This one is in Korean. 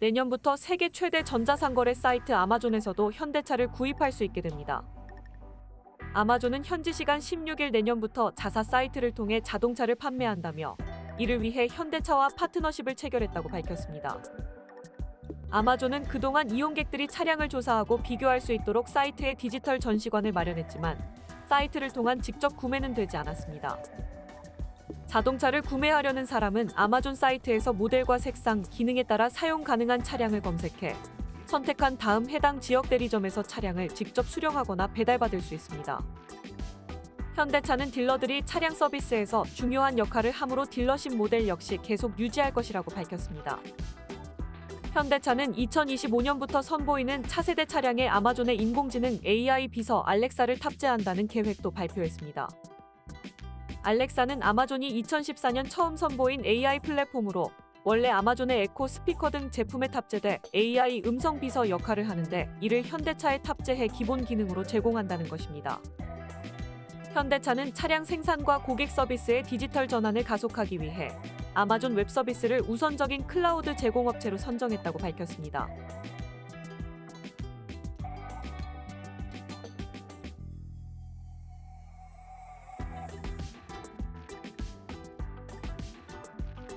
내년부터 세계 최대 전자상거래 사이트 아마존에서도 현대차를 구입할 수 있게 됩니다. 아마존은 현지 시간 16일 내년부터 자사 사이트를 통해 자동차를 판매한다며 이를 위해 현대차와 파트너십을 체결했다고 밝혔습니다. 아마존은 그동안 이용객들이 차량을 조사하고 비교할 수 있도록 사이트에 디지털 전시관을 마련했지만 사이트를 통한 직접 구매는 되지 않았습니다. 자동차를 구매하려는 사람은 아마존 사이트에서 모델과 색상, 기능에 따라 사용 가능한 차량을 검색해 선택한 다음 해당 지역 대리점에서 차량을 직접 수령하거나 배달받을 수 있습니다. 현대차는 딜러들이 차량 서비스에서 중요한 역할을 하므로 딜러십 모델 역시 계속 유지할 것이라고 밝혔습니다. 현대차는 2025년부터 선보이는 차세대 차량에 아마존의 인공지능 AI 비서 알렉사를 탑재한다는 계획도 발표했습니다. 알렉사는 아마존이 2014년 처음 선보인 AI 플랫폼으로 원래 아마존의 에코 스피커 등 제품에 탑재돼 AI 음성 비서 역할을 하는데 이를 현대차에 탑재해 기본 기능으로 제공한다는 것입니다. 현대차는 차량 생산과 고객 서비스의 디지털 전환을 가속하기 위해 아마존 웹 서비스를 우선적인 클라우드 제공업체로 선정했다고 밝혔습니다.